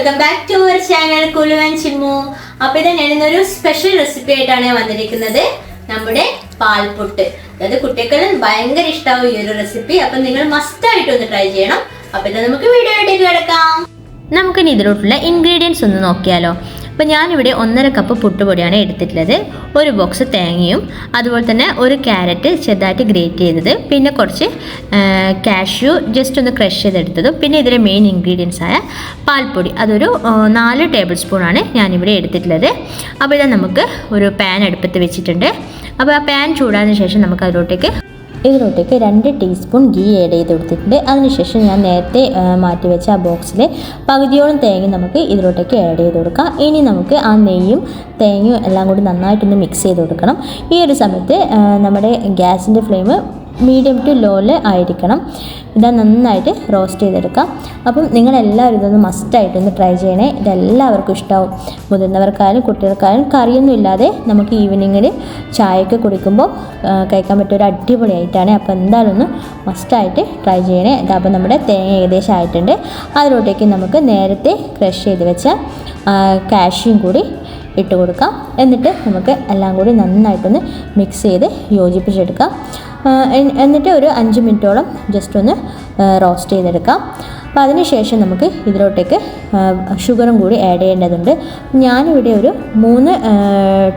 Welcome back to our channel കുലുവൻ ചിമ്മു അപ്പൊ ഇത് ഞാൻ ഇന്നൊരു സ്പെഷ്യൽ റെസിപ്പി ആയിട്ടാണ് വന്നിരിക്കുന്നത്. നമ്മുടെ പാൽപുട്ട്. അതായത് കുട്ടികൾക്ക് ഭയങ്കര ഇഷ്ടമാവും ഈ ഒരു റെസിപ്പി അപ്പൊ നിങ്ങൾ മസ്റ്റ് ആയിട്ട് ഒന്ന് ട്രൈ ചെയ്യണം. അപ്പൊ ഇത് നമുക്ക് വീഡിയോ ആയിട്ട് കിടക്കാം. നമുക്കിനി ഇതിലോട്ടുള്ള ഇൻഗ്രീഡിയൻസ് ഒന്ന് നോക്കിയാലോ. അപ്പോൾ ഞാനിവിടെ ഒന്നര കപ്പ് പുട്ടുപൊടിയാണ് എടുത്തിട്ടുള്ളത്. ഒരു ബോക്സ് തേങ്ങയും അതുപോലെ തന്നെ ഒരു ക്യാരറ്റ് ചെറുതായിട്ട് ഗ്രേറ്റ് ചെയ്തത് പിന്നെ കുറച്ച് കാഷ്യൂ ജസ്റ്റ് ഒന്ന് ക്രഷ് ചെയ്തെടുത്തതും പിന്നെ ഇതിലെ മെയിൻ ഇൻഗ്രീഡിയൻസ് ആയ പാൽപ്പൊടി. അതൊരു നാല് ടേബിൾ സ്പൂണാണ് ഞാനിവിടെ എടുത്തിട്ടുള്ളത്. അപ്പോൾ ഇത് നമുക്ക് ഒരു പാൻ അടുപ്പത്ത് വെച്ചിട്ടുണ്ട്. അപ്പോൾ ആ പാൻ ചൂടാതിന് ശേഷം നമുക്ക് അതിലോട്ടേക്ക് ഇതിലോട്ടേക്ക് രണ്ട് ടീസ്പൂൺ ഗീ ആഡ് ചെയ്ത് കൊടുത്തിട്ടുണ്ട്. അതിനുശേഷം ഞാൻ നേരത്തെ മാറ്റി വെച്ച ആ ബോക്സിൽ പകുതിയോളം തേങ്ങ നമുക്ക് ഇതിലോട്ടേക്ക് ആഡ് ചെയ്ത് കൊടുക്കാം. ഇനി നമുക്ക് ആ നെയ്യും തേങ്ങയും എല്ലാം കൂടി നന്നായിട്ടൊന്ന് മിക്സ് ചെയ്ത് കൊടുക്കണം. ഈ ഒരു സമയത്ത് നമ്മുടെ ഗ്യാസിന്റെ ഫ്ലെയിം മീഡിയം ടു ലോയിൽ ആയിരിക്കണം. ഇത് നന്നായിട്ട് റോസ്റ്റ് ചെയ്തെടുക്കാം. അപ്പം നിങ്ങളെല്ലാവരും ഇതൊന്ന് മസ്റ്റായിട്ടൊന്ന് ട്രൈ ചെയ്യണേ. ഇതെല്ലാവർക്കും ഇഷ്ടമാവും മുതിർന്നവർക്കായാലും കുട്ടികൾക്കായാലും കറിയൊന്നും ഇല്ലാതെ നമുക്ക് ഈവനിങ്ങിൽ ചായയൊക്കെ കുടിക്കുമ്പോൾ കഴിക്കാൻ പറ്റിയ ഒരു അടിപൊളിയായിട്ടാണ്. അപ്പോൾ എന്തായാലും ഒന്ന് മസ്റ്റായിട്ട് ട്രൈ ചെയ്യണേ. ഇതപ്പോൾ നമ്മുടെ തേങ്ങ ഏകദേശം ആയിട്ടുണ്ട്. അതിലോട്ടേക്ക് നമുക്ക് നേരത്തെ ക്രഷ് ചെയ്ത് വെച്ച കാഷ്യും കൂടി ഇട്ട് കൊടുക്കാം. എന്നിട്ട് നമുക്ക് എല്ലാം കൂടി നന്നായിട്ടൊന്ന് മിക്സ് ചെയ്ത് യോജിപ്പിച്ചെടുക്കാം. എന്നിട്ട് ഒരു അഞ്ച് മിനിറ്റോളം ജസ്റ്റ് ഒന്ന് റോസ്റ്റ് ചെയ്തെടുക്കാം. അപ്പോൾ അതിനുശേഷം നമുക്ക് ഇതിലോട്ടേക്ക് ഷുഗറും കൂടി ആഡ് ചെയ്യേണ്ടതുണ്ട്. ഞാനിവിടെ ഒരു മൂന്ന്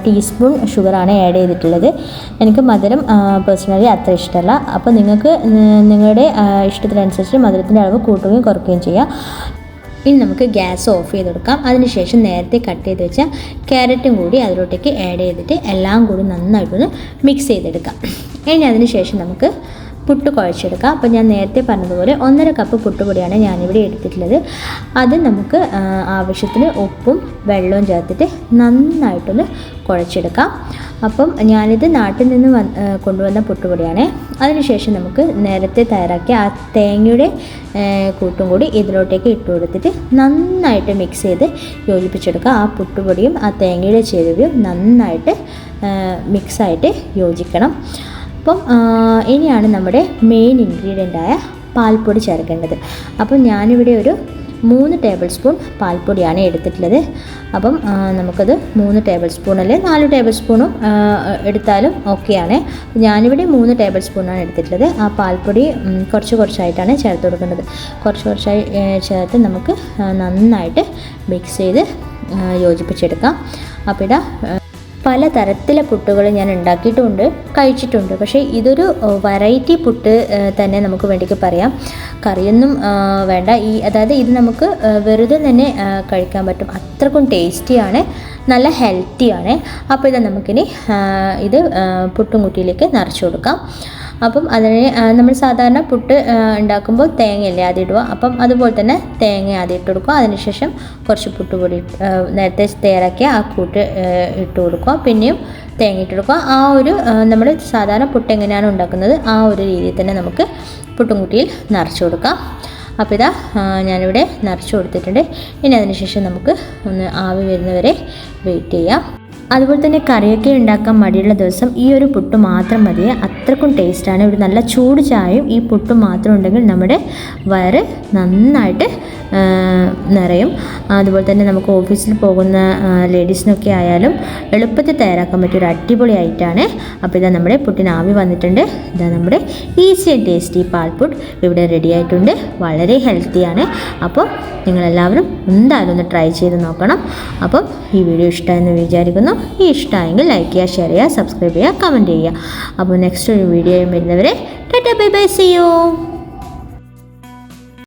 ടീസ്പൂൺ ഷുഗറാണ് ആഡ് ചെയ്തിട്ടുള്ളത്. എനിക്ക് മധുരം പേഴ്സണലി അത്ര ഇഷ്ടമല്ല. അപ്പോൾ നിങ്ങൾക്ക് നിങ്ങളുടെ ഇഷ്ടത്തിനനുസരിച്ച് മധുരത്തിന്റെ അളവ് കൂട്ടുകയും കുറയ്ക്കുകയും ചെയ്യാം. ഇനി നമുക്ക് ഗ്യാസ് ഓഫ് ചെയ്ത് കൊടുക്കാം അതിനുശേഷം നേരത്തെ കട്ട് ചെയ്ത് വെച്ച ക്യാരറ്റും കൂടി അതിലോട്ടേക്ക് ആഡ് ചെയ്തിട്ട് എല്ലാം കൂടി നന്നായിട്ടൊന്ന് മിക്സ് ചെയ്തെടുക്കാം. ഇനി അതിനുശേഷം നമുക്ക് പുട്ട് കുഴച്ചെടുക്കാം. അപ്പോൾ ഞാൻ നേരത്തെ പറഞ്ഞതുപോലെ ഒന്നര കപ്പ് പുട്ടുപൊടിയാണ് ഞാനിവിടെ എടുത്തിട്ടുള്ളത്. അത് നമുക്ക് ആവശ്യത്തിന് ഉപ്പും വെള്ളവും ചേർത്തിട്ട് നന്നായിട്ടൊന്ന് കുഴച്ചെടുക്കാം. അപ്പം ഞാനിത് നാട്ടിൽ നിന്ന് വന്ന് കൊണ്ടുവന്ന പുട്ടുപൊടിയാണ്. അതിനുശേഷം നമുക്ക് നേരത്തെ തയ്യാറാക്കിയ ആ തേങ്ങയുടെ കൂട്ടും കൂടി ഇതിലോട്ടേക്ക് ഇട്ട് കൊടുത്തിട്ട് നന്നായിട്ട് മിക്സ് ചെയ്ത് യോജിപ്പിച്ചെടുക്കുക. ആ പുട്ടുപൊടിയും ആ തേങ്ങയുടെ ചേരുവയും നന്നായിട്ട് മിക്സായിട്ട് യോജിക്കണം. അപ്പം ഇനിയാണ് നമ്മുടെ മെയിൻ ഇൻഗ്രീഡിയന്റായ പാൽപ്പൊടി ചേർക്കേണ്ടത്. അപ്പം ഞാനിവിടെ ഒരു മൂന്ന് ടേബിൾ സ്പൂൺ പാൽപ്പൊടിയാണ് എടുത്തിട്ടുള്ളത്. അപ്പം നമുക്കത് മൂന്ന് ടേബിൾ സ്പൂൺ അല്ലെ നാല് ടേബിൾ സ്പൂണും എടുത്താലും ഓക്കെയാണ് ഞാനിവിടെ മൂന്ന് ടേബിൾ സ്പൂണാണ് എടുത്തിട്ടുള്ളത്. ആ പാൽപ്പൊടി കുറച്ച് കുറച്ചായിട്ടാണ് ചേർത്ത് കൊടുക്കുന്നത്. കുറച്ച് കുറച്ചായി ചേർത്ത് നമുക്ക് നന്നായിട്ട് മിക്സ് ചെയ്ത് യോജിപ്പിച്ചെടുക്കാം. അപ്പോൾ ഇതാ പല തരത്തിലെ പുട്ടുകൾ ഞാൻ ഉണ്ടാക്കിയിട്ടുമുണ്ട് കഴിച്ചിട്ടുണ്ട്. പക്ഷേ ഇതൊരു വെറൈറ്റി പുട്ട് തന്നെ നമുക്ക് വേണ്ടിക്ക് പറയാം. കറിയൊന്നും വേണ്ട. ഈ അതായത് ഇത് നമുക്ക് വെറുതെ തന്നെ കഴിക്കാൻ പറ്റും. അത്രക്കും ടേസ്റ്റിയാണ് നല്ല ഹെൽത്തിയാണ് അപ്പോൾ ഇത് നമുക്കിനി ഇത് പുട്ടും കുട്ടിയിലേക്ക് നിറച്ചു കൊടുക്കാം. അപ്പം അതിന് നമ്മൾ സാധാരണ പുട്ട് ഉണ്ടാക്കുമ്പോൾ തേങ്ങയല്ലേ ആദ്യം ഇടുക. അപ്പം അതുപോലെ തന്നെ തേങ്ങ ആദ്യം ഇട്ട് കൊടുക്കുക. അതിനുശേഷം കുറച്ച് പുട്ടുപൊടി പൊടി നേരത്തെ തയ്യാറാക്കിയ ആ കൂട്ട് ഇട്ട് കൊടുക്കുക. പിന്നെയും തേങ്ങ ഇട്ട് കൊടുക്കുക. ആ ഒരു നമ്മൾ സാധാരണ പുട്ട് എങ്ങനെയാണ് ഉണ്ടാക്കുന്നത്? ആ ഒരു രീതിയിൽ തന്നെ നമുക്ക് പുട്ടും കുട്ടിയിൽ നിറച്ച് കൊടുക്കാം. അപ്പോൾ ഇതാ ഞാനിവിടെ നിറച്ച് കൊടുത്തിട്ടുണ്ട്. ഇനി അതിനുശേഷം നമുക്ക് ഒന്ന് ആവി വരുന്നവരെ വെയിറ്റ് ചെയ്യാം. അതുപോലെ തന്നെ കറിയൊക്കെ ഉണ്ടാക്കാൻ മടിയുള്ള ദിവസം ഈ ഒരു പുട്ട് മാത്രം മതി. അത്രക്കും ടേസ്റ്റാണ് ഒരു നല്ല ചൂട് ചായയും ഈ പുട്ടും മാത്രം ഉണ്ടെങ്കിൽ നമ്മുടെ വയറ് നന്നായിട്ട് നിറയും. അതുപോലെ തന്നെ നമുക്ക് ഓഫീസിൽ പോകുന്ന ലേഡീസിനൊക്കെ ആയാലും എളുപ്പത്തിൽ തയ്യാറാക്കാൻ പറ്റിയ ഒരു അടിപൊളി ആയിട്ടാണ് അപ്പോൾ ഇതാ നമ്മുടെ പുട്ടിന് ആവി വന്നിട്ടുണ്ട്. ഇതാ നമ്മുടെ ഈസി ആൻഡ് ടേസ്റ്റി പാൽപുട്ട് ഇവിടെ റെഡി ആയിട്ടുണ്ട്. വളരെ ഹെൽത്തിയാണ് അപ്പോൾ നിങ്ങളെല്ലാവരും എന്തായാലും ഒന്ന് ട്രൈ ചെയ്ത് നോക്കണം. അപ്പം ഈ വീഡിയോ ഇഷ്ടമെന്ന് വിചാരിക്കുന്നു. ഈ ഇഷ്ടമായെങ്കിൽ ലൈക്ക് ചെയ്യുക ഷെയർ ചെയ്യുക സബ്സ്ക്രൈബ് ചെയ്യുക കമന്റ് ചെയ്യുക. അപ്പോൾ നെക്സ്റ്റ് ഒരു വീഡിയോയും വരുന്നവരെ tata bye bye see you